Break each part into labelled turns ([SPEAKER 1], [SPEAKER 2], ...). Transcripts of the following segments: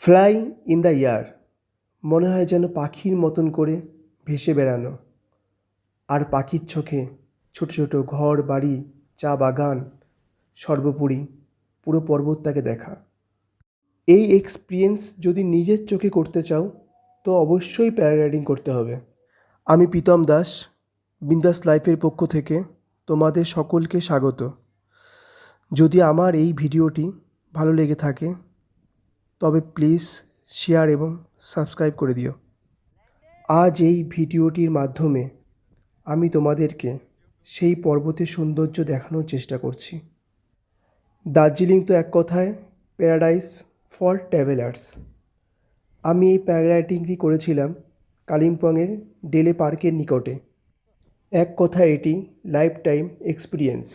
[SPEAKER 1] Fly in the year মনে হয় যেন পাখির মতন করে ভেসে বেড়ানো। আর পাখির চোখে ছোটো ছোটো ঘর, বাড়ি, চা বাগান, সর্বোপরি পুরো পর্বতটাকে দেখা। এই এক্সপিরিয়েন্স যদি নিজের চোখে করতে চাও, তো অবশ্যই প্যারাগ্লাইডিং করতে হবে। আমি প্রীতম দাস, বিন্দাস লাইফের পক্ষ থেকে তোমাদের সকলকে স্বাগত। যদি আমার এই ভিডিওটি ভালো লেগে থাকে তবে প্লিজ শেয়ার এবং সাবস্ক্রাইব করে দিও। আজ এই ভিডিওটির মাধ্যমে আমি তোমাদেরকে সেই পর্বতের সৌন্দর্য দেখানোর চেষ্টা করছি। দার্জিলিং তো এক কথায় প্যারাডাইস ফর ট্রাভেলার্স আমি এই প্যারাগ্লাইডিংটি করেছিলাম কালিম্পংয়ের ডেলে পার্কের নিকটে। এক কথা এটি লাইফ টাইম এক্সপিরিয়েন্স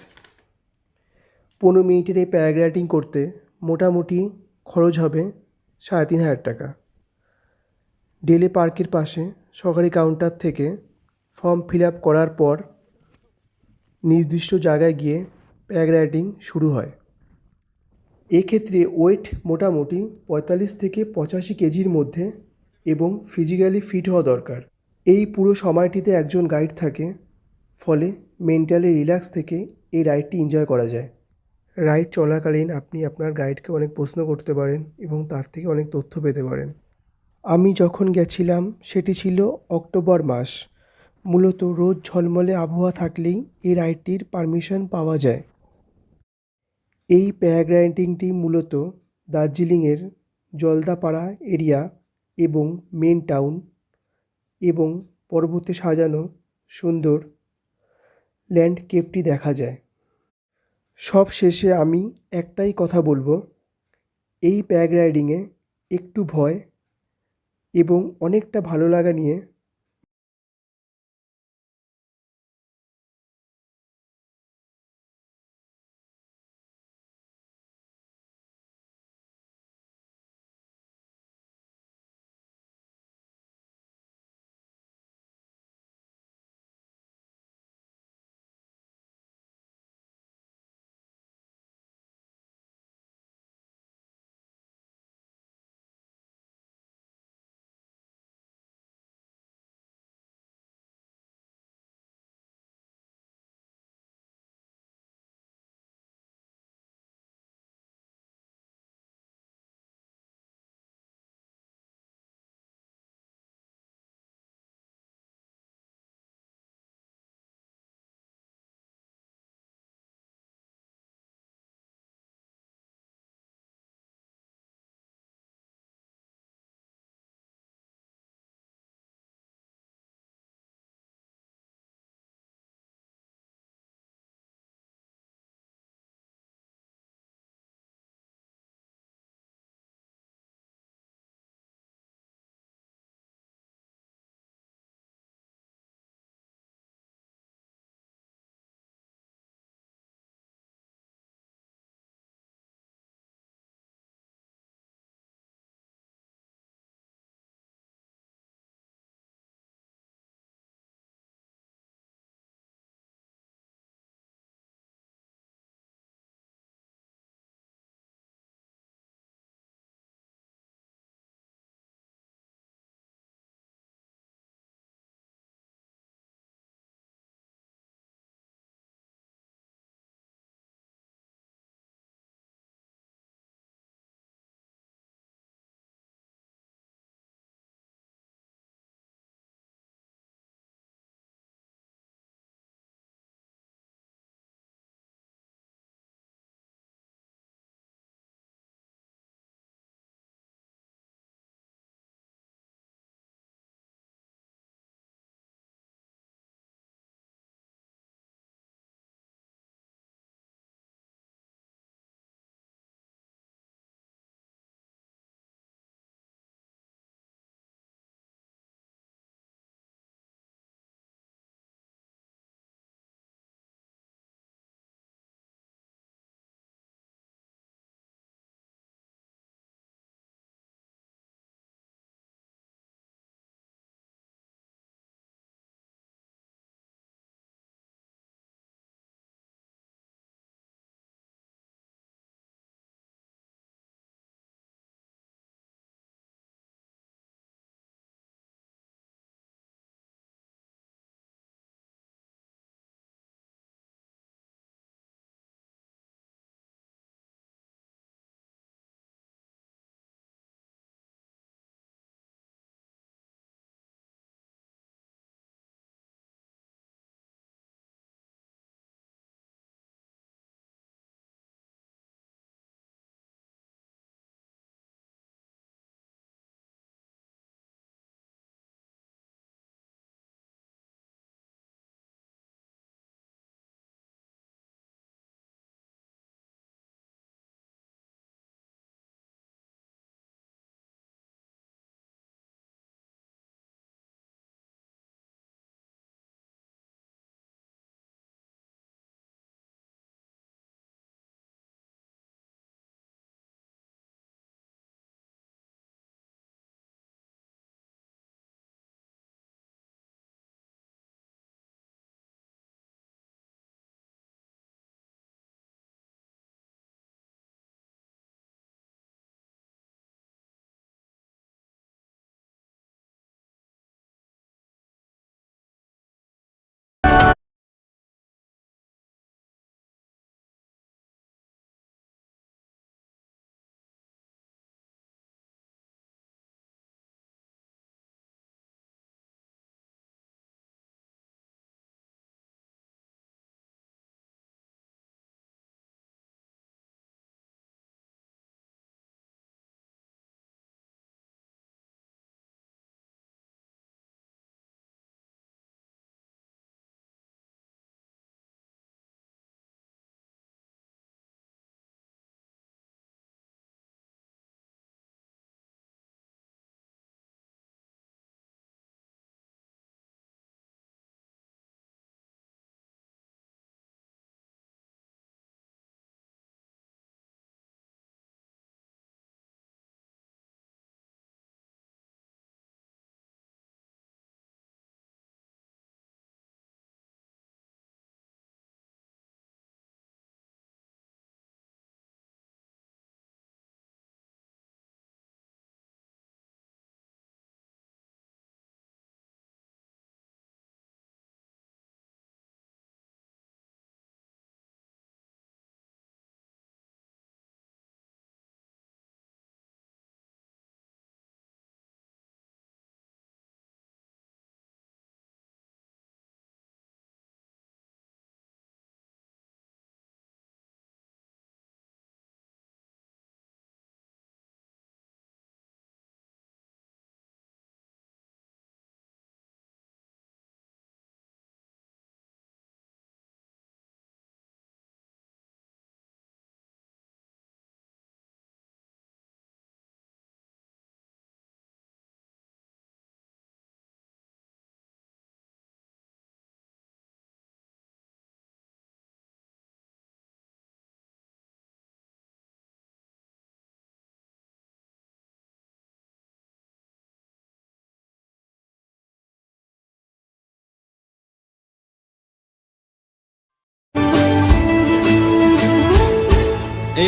[SPEAKER 1] পনেরো মিনিটের এই প্যারাগ্লাইডিং করতে মোটামুটি খরচ হবে সাড়ে তিন হাজার টাকা। ডেলে পার্কের পাশে সরকারি কাউন্টার থেকে ফর্ম ফিল আপ করার পর নির্দিষ্ট জায়গায় গিয়ে প্যারাগ্লাইডিং শুরু হয়। এক্ষেত্রে ওয়েট মোটামুটি পঁয়তাল্লিশ থেকে পঁচাশি কেজির মধ্যে এবং ফিজিক্যালি ফিট হওয়া দরকার। এই পুরো সময়টিতে একজন গাইড থাকে, ফলে মেন্টালি রিল্যাক্স থেকে এই রাইডটি এনজয় করা যায়। রাইড চলাকালীন আপনি আপনার গাইডকে অনেক প্রশ্ন করতে পারেন এবং তার থেকে অনেক তথ্য পেতে পারেন। আমি যখন গেছিলাম, সেটি ছিল অক্টোবর মাস। মূলত রোদ ঝলমলে আবহাওয়া থাকলেই এই রাইডটির পারমিশন পাওয়া যায়। এই প্যারাগ্লাইডিংটি মূলত দার্জিলিংয়ের জলদাপাড়া এরিয়া এবং মেন টাউন এবং পর্বতে সাজানো সুন্দর ল্যান্ডস্কেপটি দেখা যায়। সব শেষে আমি একটাই কথা বলব। এই প্যারাগ্লাইডিংয়ে একটু ভয় এবং অনেকটা ভালো লাগা নিয়ে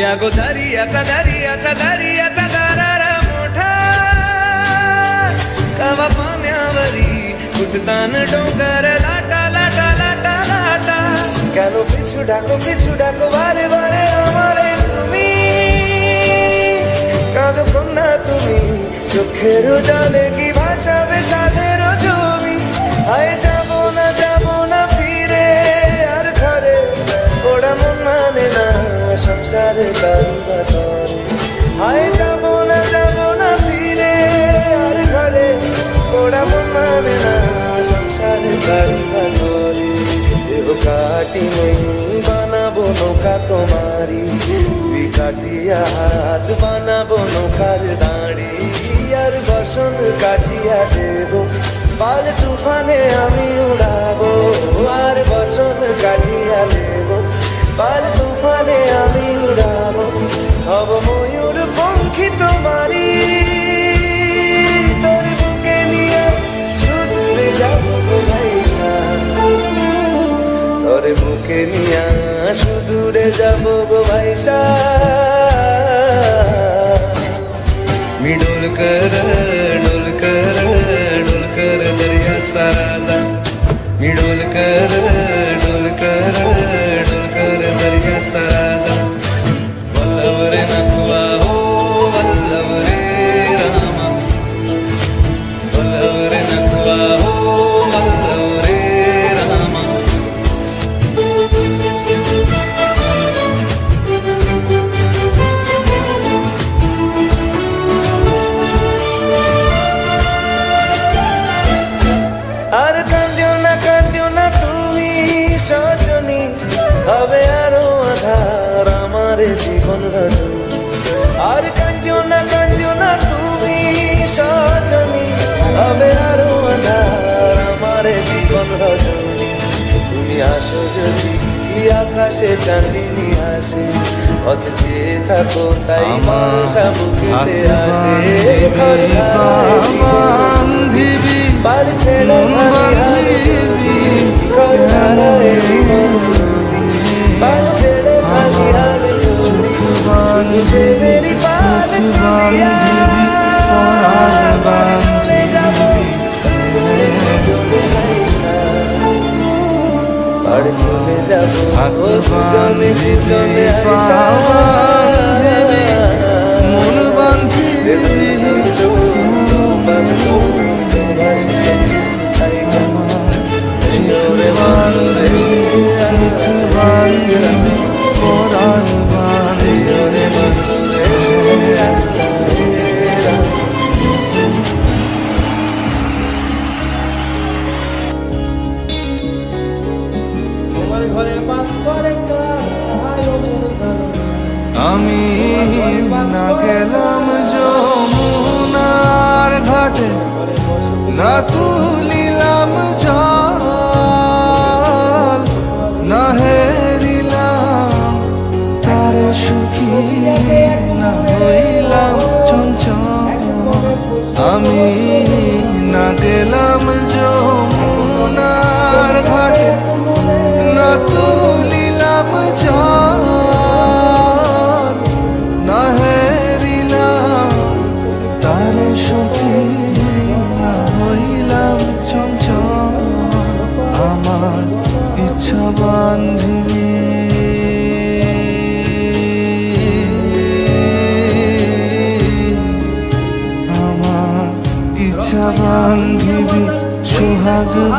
[SPEAKER 2] या गो दर्याचा दर्याचा दर्याचा दरारा मोठा कवा पाण्यावरी उठतान डोंगर लाटा लाटा लाटा लाटा কেন পিছু ডাকো পিছু ডাকো বারে বারে আমারে তুমি কাঁদো কন্যা তুমি চোখের জলে কি ভাসাবে সাধের জমি আয় সংসারে কারুবা করে আয় যাব না যাব না ফিরে, আর ঘরে ওরা মন না সংসারে কারুবা করে দেহ কাটি নেই, বানাবো নৌকা তোমারি দুই কাটিয়া হাত বানাবো নৌকার দাঁড়ি। আর বসন কাটিয়া দেব পাল তুফানে আমি উড়াবো। আর বসন কাটিয়া দেব পাল তুফানে আমি উড়াবো হব ময়ূর পঙ্খী তোমারি তোর বুকে নিয়ে সুদূরে যাব তোর মুখে নিয়া সুদূরে যাব গো ভাইসা মিডল করা চাঁদিনী আসে পথ চেয়ে থাকো তাই মানুষা বুকেতে আসে।
[SPEAKER 3] বান্ধবী
[SPEAKER 2] পাল ছেড়ে
[SPEAKER 3] বান্ধবী
[SPEAKER 2] পাল ছেড়ে হাল শুধু প্রেমেরই পাল তুলিয়া যাব
[SPEAKER 3] হাত
[SPEAKER 2] দুজনে দুজনে আইসা
[SPEAKER 3] বান্ধবী মন বান্ধবী বান্ধবী পরাণ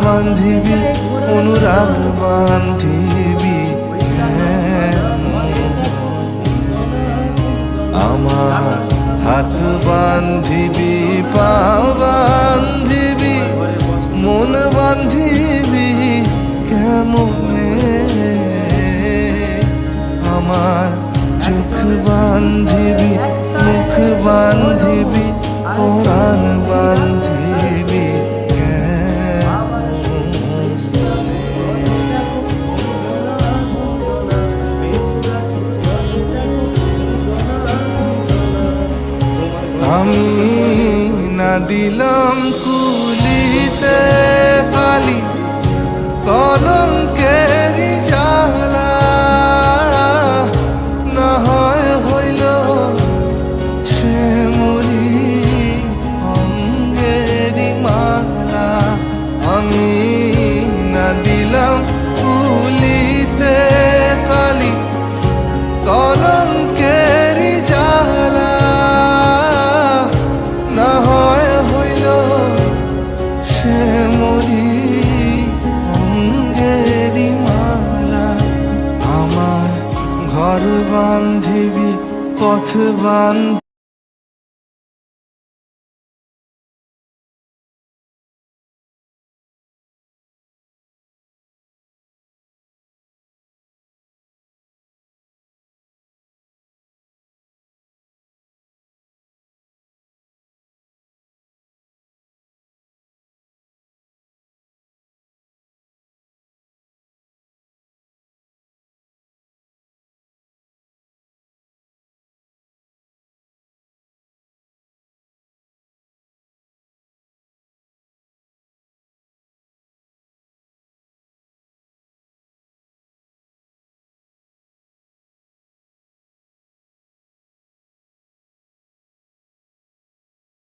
[SPEAKER 3] বান্ধিবি অনুরাগ বান্ধিবি। 너는 꽤 Worte waren